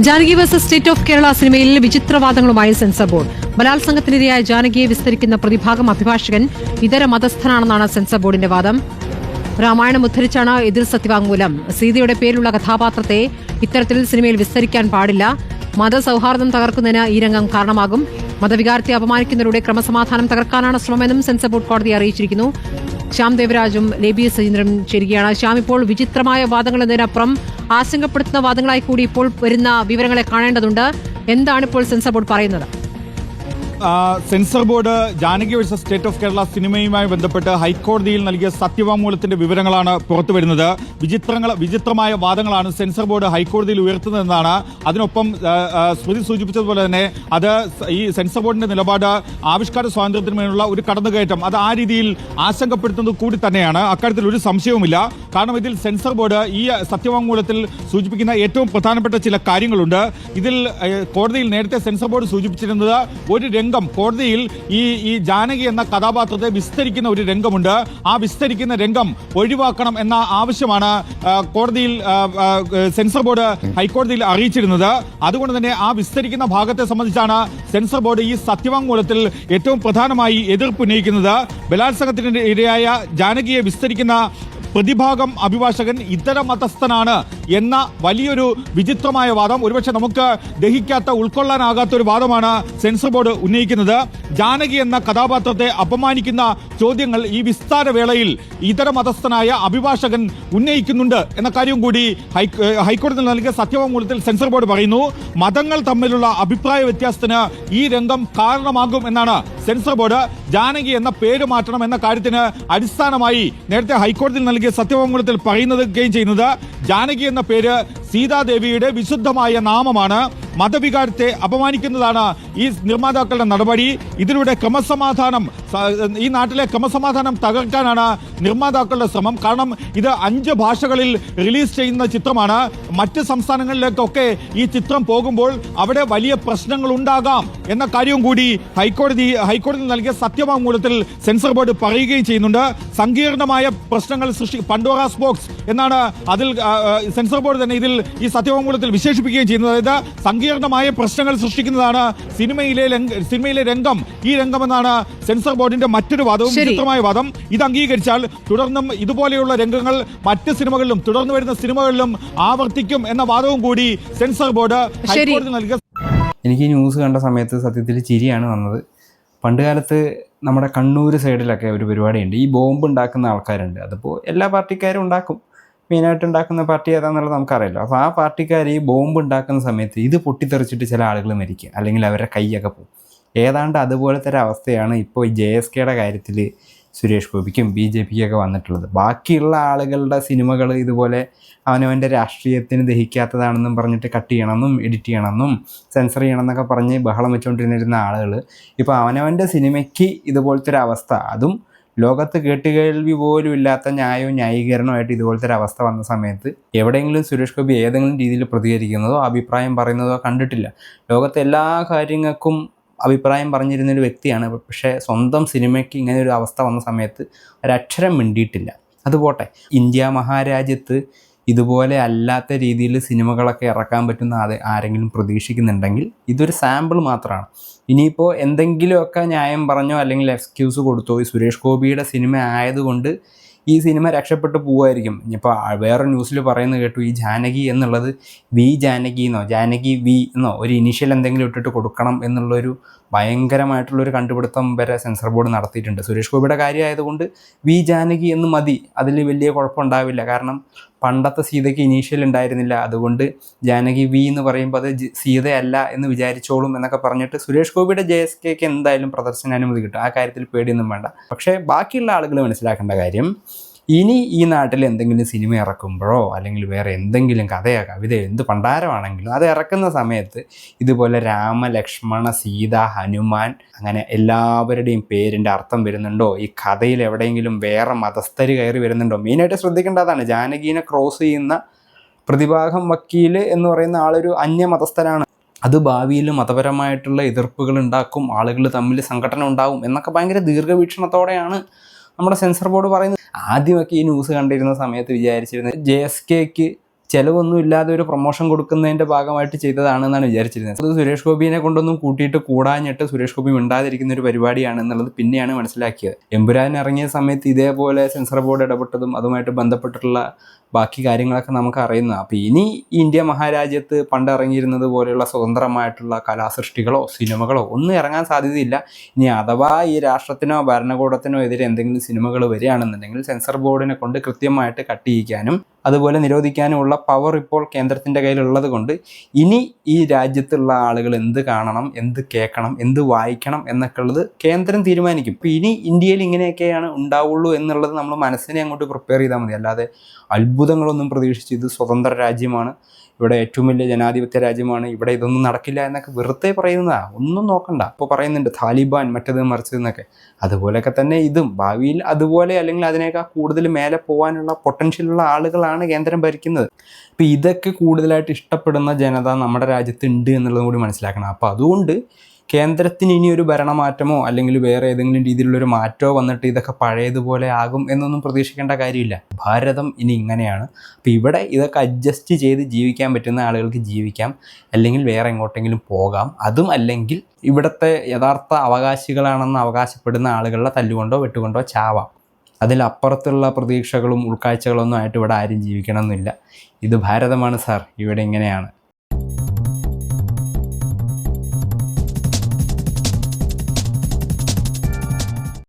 Janaki versus state of Kerala സിനിമയിൽ വിചിത്രവാദങ്ങളുമായി censor board. ബലാത്സംഗത്തിനിരയായ ജാനകിയെ വിസ്തരിക്കുന്ന പ്രതിഭാഗം അഭിഭാഷകൻ ഇതര മതസ്ഥനാണെന്നാണ് സെൻസർ ബോർഡിന്റെ വാദം. രാമായണം ഉദ്ധരിച്ചാണ് എതിർ സത്യവാങ്മൂലം. സീതയുടെ പേരിലുള്ള കഥാപാത്രത്തെ ഇത്തരത്തിൽ സിനിമയിൽ വിസ്തരിക്കാൻ പാടില്ല. മതസൗഹാർദ്ദം തകർക്കുന്നതിന് ഈ രംഗം കാരണമാകും. മതവികാരത്തെ അപമാനിക്കുന്നതിലൂടെ ക്രമസമാധാനം തകർക്കാനാണ് ശ്രമമെന്നും സെൻസർ ബോർഡ് കോടതിയെ അറിയിച്ചിരിക്കുന്നു. ശ്യാം ദേവരാജും ലേബി സജീന്ദ്രനും ചേരുകയാണ്. ശ്യാം ഇപ്പോൾ വിചിത്രമായ വാദങ്ങൾ എന്നതിനപ്പുറം ആശങ്കപ്പെടുത്തുന്ന വാദങ്ങളായി കൂടി ഇപ്പോൾ വരുന്ന വിവരങ്ങളെ കാണേണ്ടതുണ്ട്. എന്താണ് ഇപ്പോൾ സെൻസർ ബോർഡ് പറയുന്നത്? Censor board Janaki versus state of Kerala സിനിമയുമായി ബന്ധപ്പെട്ട് ഹൈക്കോടതിയിൽ നൽകിയ സത്യവാങ്മൂലത്തിന്റെ വിവരങ്ങളാണ് പുറത്തു വരുന്നത്. വിചിത്രങ്ങൾ വിചിത്രമായ വാദങ്ങളാണ് സെൻസർ ബോർഡ് ഹൈക്കോടതിയിൽ ഉയർത്തുന്നതെന്നാണ്. അതിനൊപ്പം സ്മൃതി സൂചിപ്പിച്ചതുപോലെ തന്നെ അത് ഈ സെൻസർ ബോർഡിന്റെ നിലപാട് ആവിഷ്കാര സ്വാതന്ത്ര്യത്തിന് മേലുള്ള ഒരു കടന്നുകയറ്റം. അത് ആ രീതിയിൽ ആശങ്കപ്പെടുത്തുന്നത് കൂടി തന്നെയാണ്. അക്കാര്യത്തിൽ ഒരു സംശയവുമില്ല. കാരണം ഇതിൽ സെൻസർ ബോർഡ് ഈ സത്യവാങ്മൂലത്തിൽ സൂചിപ്പിക്കുന്ന ഏറ്റവും പ്രധാനപ്പെട്ട ചില കാര്യങ്ങളുണ്ട്. ഇതിൽ കോടതിയിൽ നേരത്തെ സെൻസർ ബോർഡ് സൂചിപ്പിച്ചിരുന്നത് ഒരു രംഗം കോടതിയിൽ ഈ ഈ ജാനകി എന്ന കഥാപാത്രത്തെ വിസ്തരിക്കുന്ന ഒരു രംഗമുണ്ട്. ആ വിസ്തരിക്കുന്ന രംഗം ഒഴിവാക്കണം എന്ന ആവശ്യമാണ് കോടതിയിൽ സെൻസർ ബോർഡ് ഹൈക്കോടതിയിൽ അറിയിച്ചിരുന്നത്. അതുകൊണ്ട് തന്നെ ആ വിസ്തരിക്കുന്ന ഭാഗത്തെ സംബന്ധിച്ചാണ് സെൻസർ ബോർഡ് ഈ സത്യവാങ്മൂലത്തിൽ ഏറ്റവും പ്രധാനമായി എതിർപ്പ് ഉന്നയിക്കുന്നത്. ബലാത്സംഗത്തിന് ഇരയായ ജാനകിയെ വിസ്തരിക്കുന്ന പ്രതിഭാഗം അഭിഭാഷകൻ ഇതര മതസ്ഥനാണ് എന്ന വലിയൊരു വിചിത്രമായ വാദം. ഒരുപക്ഷെ നമുക്ക് ദഹിക്കാത്ത ഉൾക്കൊള്ളാനാകാത്ത ഒരു വാദമാണ് സെൻസർ ബോർഡ് ഉന്നയിക്കുന്നത്. ജാനകി എന്ന കഥാപാത്രത്തെ അപമാനിക്കുന്ന ചോദ്യങ്ങൾ ഈ വിസ്താര വേളയിൽ ഇതര മതസ്ഥനായ അഭിഭാഷകൻ ഉന്നയിക്കുന്നുണ്ട് എന്ന കാര്യം കൂടി ഹൈക്കോടതി നൽകിയ സത്യവാങ്മൂലത്തിൽ സെൻസർ ബോർഡ് പറയുന്നു മതങ്ങൾ തമ്മിലുള്ള അഭിപ്രായ വ്യത്യാസത്തിന് ഈ രംഗം കാരണമാകും എന്നാണ് സെൻസർ ബോർഡ്. ജാനകി എന്ന പേര് മാറ്റണം എന്ന കാര്യത്തിന് അടിസ്ഥാനമായി നേരത്തെ ഹൈക്കോടതിയിൽ നൽകിയ സത്യവാങ്മൂലത്തിൽ പറയുന്നത് ചെയ്യുന്നത്. ജാനകി എന്ന പേര് സീതാദേവിയുടെ വിശുദ്ധമായ നാമമാണ് മതവികാരത്തെ അപമാനിക്കുന്നതാണ് ഈ നിർമ്മാതാക്കളുടെ നടപടി. ഇതിലൂടെ ക്രമസമാധാനം ഈ നാട്ടിലെ ക്രമസമാധാനം തകർക്കാനാണ് നിർമ്മാതാക്കളുടെ ശ്രമം. കാരണം ഇത് അഞ്ച് ഭാഷകളിൽ റിലീസ് ചെയ്യുന്ന ചിത്രമാണ്. മറ്റ് സംസ്ഥാനങ്ങളിലേക്കൊക്കെ ഈ ചിത്രം പോകുമ്പോൾ അവിടെ വലിയ പ്രശ്നങ്ങൾ ഉണ്ടാകാം എന്ന കാര്യവും കൂടി ഹൈക്കോടതി ഹൈക്കോടതി നൽകിയ സത്യവാങ്മൂലത്തിൽ സെൻസർ ബോർഡ് പറയുകയും ചെയ്യുന്നുണ്ട്. സങ്കീർണമായ പ്രശ്നങ്ങൾ സൃഷ്ടി പണ്ടോറാസ് ബോക്സ് എന്നാണ് അതിൽ സെൻസർ ബോർഡ് തന്നെ ഇതിൽ ഈ സത്യവാങ്മൂലത്തിൽ വിശേഷിപ്പിക്കുകയും ചെയ്യുന്നത്. അതായത് സങ്കീർണമായ പ്രശ്നങ്ങൾ സൃഷ്ടിക്കുന്നതാണ് സിനിമയിലെ സിനിമയിലെ രംഗം. ഈ രംഗമെന്നാണ് സെൻസർ ബോർഡിന്റെ മറ്റൊരു വാദവും. വിചിത്രമായ വാദം. ഇത് അംഗീകരിച്ചാൽ തുടർന്നും ഇതുപോലെയുള്ള രംഗങ്ങൾ മറ്റ് സിനിമകളിലും തുടർന്ന് വരുന്ന സിനിമകളിലും ആവർത്തിക്കും എന്ന വാദവും കൂടി സെൻസർ ബോർഡ് ഹൈക്കോടതി നൽകിയ എനിക്ക് ന്യൂസ് കണ്ട സമയത്ത് സത്യത്തിൽ ചിരിയാണ് വന്നത്. പണ്ട് കാലത്ത് നമ്മുടെ കണ്ണൂർ സൈഡിലൊക്കെ ഒരു പരിപാടിയുണ്ട്. ഈ ബോംബ് ഉണ്ടാക്കുന്ന ആൾക്കാരുണ്ട്. അതിപ്പോൾ എല്ലാ പാർട്ടിക്കാരും ഉണ്ടാക്കും. മെയിനായിട്ട് ഉണ്ടാക്കുന്ന പാർട്ടി ഏതാണെന്നുള്ളത് നമുക്കറിയാലോ അപ്പോൾ ആ പാർട്ടിക്കാർ ഈ ബോംബ് ഉണ്ടാക്കുന്ന സമയത്ത് ഇത് പൊട്ടിത്തെറിച്ചിട്ട് ചില ആളുകൾ മരിക്കുക. അല്ലെങ്കിൽ അവരുടെ കൈയൊക്കെ പോകും. ഏതാണ്ട് അതുപോലത്തെ ഒരു അവസ്ഥയാണ് ഇപ്പോൾ ജെ എസ് കെയുടെ കാര്യത്തിൽ സുരേഷ് ഗോപിക്കും ബി ജെ പിക്കൊക്കെ വന്നിട്ടുള്ളത്. ബാക്കിയുള്ള ആളുകളുടെ സിനിമകൾ ഇതുപോലെ അവനവന്റെ രാഷ്ട്രീയത്തിന് ദഹിക്കാത്തതാണെന്നും പറഞ്ഞിട്ട് കട്ട് ചെയ്യണമെന്നും എഡിറ്റ് ചെയ്യണമെന്നും സെൻസർ ചെയ്യണമെന്നൊക്കെ പറഞ്ഞ് ബഹളം വെച്ചുകൊണ്ടിരുന്നിരുന്ന ആളുകൾ ഇപ്പോൾ അവനവന്റെ സിനിമയ്ക്ക് ഇതുപോലത്തെ ഒരു അവസ്ഥ. അതും ലോകത്ത് കേട്ടുകേൾവി പോലും ഇല്ലാത്ത ന്യായവും ന്യായീകരണമായിട്ട് ഇതുപോലത്തെ ഒരു അവസ്ഥ വന്ന സമയത്ത് എവിടെയെങ്കിലും സുരേഷ് ഗോപി ഏതെങ്കിലും രീതിയിൽ പ്രതികരിക്കുന്നതോ അഭിപ്രായം പറയുന്നതോ കണ്ടിട്ടില്ല. ലോകത്തെ എല്ലാ കാര്യങ്ങൾക്കും അഭിപ്രായം പറഞ്ഞിരുന്ന ഒരു വ്യക്തിയാണ്. പക്ഷേ സ്വന്തം സിനിമയ്ക്ക് ഇങ്ങനെ ഒരു അവസ്ഥ വന്ന സമയത്ത് ഒരക്ഷരം മിണ്ടിയിട്ടില്ല. അതുപോട്ടെ ഇന്ത്യ മഹാരാജ്യത്ത് ഇതുപോലെ അല്ലാത്ത രീതിയിൽ സിനിമകളൊക്കെ ഇറക്കാൻ പറ്റുന്ന അത് ആരെങ്കിലും പ്രതീക്ഷിക്കുന്നുണ്ടെങ്കിൽ ഇതൊരു സാമ്പിൾ മാത്രമാണ്. ഇനിയിപ്പോൾ എന്തെങ്കിലുമൊക്കെ ന്യായം പറഞ്ഞോ അല്ലെങ്കിൽ എക്സ്ക്യൂസ് കൊടുത്തോ ഈ സുരേഷ് ഗോപിയുടെ സിനിമ ആയതുകൊണ്ട് ഈ സിനിമ രക്ഷപ്പെട്ടു പോവുമായിരിക്കും. ഇപ്പോൾ വേറെ ന്യൂസിൽ പറയുന്നത് കേട്ടു ഈ ജാനകി എന്നുള്ളത് വി ജാനകി എന്നോ ജാനകി വി എന്നോ ഒരു ഇനിഷ്യൽ എന്തെങ്കിലും ഇട്ടിട്ട് കൊടുക്കണം എന്നുള്ളൊരു ഭയങ്കരമായിട്ടുള്ളൊരു കണ്ടുപിടുത്തം വരെ സെൻസർ ബോർഡ് നടത്തിയിട്ടുണ്ട്. സുരേഷ് ഗോപിയുടെ കാര്യമായതുകൊണ്ട് വി ജാനകി എന്ന് മതി. അതിൽ വലിയ കുഴപ്പമുണ്ടാവില്ല കാരണം പണ്ടത്തെ സീതയ്ക്ക് ഇനീഷ്യൽ ഉണ്ടായിരുന്നില്ല. അതുകൊണ്ട് ജാനകി വി എന്ന് പറയുമ്പോൾ അത് സീതയല്ല എന്ന് വിചാരിച്ചോളും എന്നൊക്കെ പറഞ്ഞിട്ട് സുരേഷ് ഗോപിയുടെ ജെ എസ് കെക്ക് എന്തായാലും പ്രദർശനാനുമതി കിട്ടും ആ കാര്യത്തിൽ പേടിയൊന്നും വേണ്ട. പക്ഷേ ബാക്കിയുള്ള ആളുകൾ മനസ്സിലാക്കേണ്ട കാര്യം ഇനി ഈ നാട്ടിൽ എന്തെങ്കിലും സിനിമ ഇറക്കുമ്പോഴോ അല്ലെങ്കിൽ വേറെ എന്തെങ്കിലും കഥയോ കവിത എന്ത് പണ്ടാരമാണെങ്കിലും അത് ഇറക്കുന്ന സമയത്ത് ഇതുപോലെ രാമ ലക്ഷ്മണ സീത ഹനുമാൻ അങ്ങനെ എല്ലാവരുടെയും പേരിന്റെ അർത്ഥം വരുന്നുണ്ടോ? ഈ കഥയിൽ എവിടെയെങ്കിലും വേറെ മതസ്ഥര് കയറി വരുന്നുണ്ടോ? മെയിനായിട്ട് ശ്രദ്ധിക്കേണ്ടതാണ് ജാനകീനെ ക്രോസ് ചെയ്യുന്ന പ്രതിഭാഗം വക്കീൽ എന്ന് പറയുന്ന ആളൊരു അന്യമതസ്ഥനാണ് അത് ഭാവിയിൽ മതപരമായിട്ടുള്ള എതിർപ്പുകൾ ഉണ്ടാക്കും ആളുകൾ തമ്മിൽ സംഘടന ഉണ്ടാവും എന്നൊക്കെ ഭയങ്കര ദീർഘവീക്ഷണത്തോടെയാണ് നമ്മുടെ സെൻസർ ബോർഡ് പറയുന്നത്. ആദ്യമൊക്കെ ഈ ന്യൂസ് കണ്ടിരുന്ന സമയത്ത് വിചാരിച്ചിരുന്നത് ജെ എസ് കെക്ക് ചിലവൊന്നും ഇല്ലാതെ ഒരു പ്രൊമോഷൻ കൊടുക്കുന്നതിന്റെ ഭാഗമായിട്ട് ചെയ്തതാണെന്നാണ് വിചാരിച്ചിരുന്നത്. അത് സുരേഷ് ഗോപിനെ കൊണ്ടൊന്നും കൂട്ടിയിട്ട് കൂടാഞ്ഞിട്ട് സുരേഷ് ഗോപി മിണ്ടാതിരിക്കുന്ന ഒരു പരിപാടിയാണ് എന്നുള്ളത് പിന്നെയാണ് മനസ്സിലാക്കിയത്. എമ്പുരാൻ ഇറങ്ങിയ സമയത്ത് ഇതേപോലെ സെൻസർ ബോർഡ് ഇടപെട്ടതും അതുമായിട്ട് ബന്ധപ്പെട്ടിട്ടുള്ള ബാക്കി കാര്യങ്ങളൊക്കെ നമുക്ക് അറിയുന്നത്. അപ്പോൾ ഇനി ഇന്ത്യ മഹാരാജ്യത്ത് പണ്ട് ഇറങ്ങിയിരുന്നത് പോലെയുള്ള സ്വതന്ത്രമായിട്ടുള്ള കലാസൃഷ്ടികളോ സിനിമകളോ ഒന്നും ഇറങ്ങാൻ സാധ്യതയില്ല. ഇനി അഥവാ ഈ രാഷ്ട്രത്തിനോ ഭരണകൂടത്തിനോ എതിരെ എന്തെങ്കിലും സിനിമകൾ വരികയാണെന്നുണ്ടെങ്കിൽ സെൻസർ ബോർഡിനെ കൊണ്ട് കൃത്യമായിട്ട് കട്ട് ചെയ്യിക്കാനും അതുപോലെ നിരോധിക്കാനുമുള്ള പവർ ഇപ്പോൾ കേന്ദ്രത്തിന്റെ കയ്യിലുള്ളത് കൊണ്ട് ഇനി ഈ രാജ്യത്തുള്ള ആളുകൾ എന്ത് കാണണം എന്ത് കേൾക്കണം എന്ത് വായിക്കണം എന്നൊക്കെ ഉള്ളത് കേന്ദ്രം തീരുമാനിക്കും. ഇപ്പം ഇനി ഇന്ത്യയിൽ ഇങ്ങനെയൊക്കെയാണ് ഉണ്ടാവുള്ളൂ എന്നുള്ളത് നമ്മൾ മനസ്സിനെ അങ്ങോട്ട് പ്രിപ്പയർ ചെയ്താൽ മതി. അല്ലാതെ അത്ഭുതങ്ങളൊന്നും പ്രതീക്ഷിച്ച് ഇത് സ്വതന്ത്ര രാജ്യമാണ്. ഇവിടെ ഏറ്റവും വലിയ ജനാധിപത്യ രാജ്യമാണ്. ഇവിടെ ഇതൊന്നും നടക്കില്ല എന്നൊക്കെ വെറുതെ പറയുന്നതാണ് ഒന്നും നോക്കണ്ട. ഇപ്പോൾ പറയുന്നുണ്ട് താലിബാൻ മറ്റത് മറിച്ചത് എന്നൊക്കെ. അതുപോലെയൊക്കെ തന്നെ ഇതും. ഭാവിയിൽ അതുപോലെ അല്ലെങ്കിൽ അതിനേക്കാൾ കൂടുതൽ മേലെ പോകാനുള്ള പൊട്ടൻഷ്യലുള്ള ആളുകളാണ് കേന്ദ്രം ഭരിക്കുന്നത്. അപ്പോൾ ഇതൊക്കെ കൂടുതലായിട്ട് ഇഷ്ടപ്പെടുന്ന ജനത നമ്മുടെ രാജ്യത്ത് ഉണ്ട് എന്നുള്ളതും കൂടി മനസ്സിലാക്കണം. അപ്പോൾ അതുകൊണ്ട് കേന്ദ്രത്തിന് ഇനി ഒരു ഭരണമാറ്റമോ അല്ലെങ്കിൽ വേറെ ഏതെങ്കിലും രീതിയിലുള്ളൊരു മാറ്റമോ വന്നിട്ട് ഇതൊക്കെ പഴയതുപോലെ ആകും എന്നൊന്നും പ്രതീക്ഷിക്കേണ്ട കാര്യമില്ല. ഭാരതം ഇനി ഇങ്ങനെയാണ്. അപ്പോൾ ഇവിടെ ഇതൊക്കെ അഡ്ജസ്റ്റ് ചെയ്ത് ജീവിക്കാൻ പറ്റുന്ന ആളുകൾക്ക് ജീവിക്കാം. അല്ലെങ്കിൽ വേറെ എങ്ങോട്ടെങ്കിലും പോകാം. അതും അല്ലെങ്കിൽ ഇവിടുത്തെ യഥാർത്ഥ അവകാശികളാണെന്ന് അവകാശപ്പെടുന്ന ആളുകളെ തല്ലുകൊണ്ടോ വെട്ടുകൊണ്ടോ ചാവാം. അതിലപ്പുറത്തുള്ള പ്രതീക്ഷകളും ഉൾക്കാഴ്ചകളൊന്നും ആയിട്ട് ഇവിടെ ആരും ജീവിക്കണമെന്നില്ല. ഇത് ഭാരതമാണ് സാർ. ഇവിടെ ഇങ്ങനെയാണ്.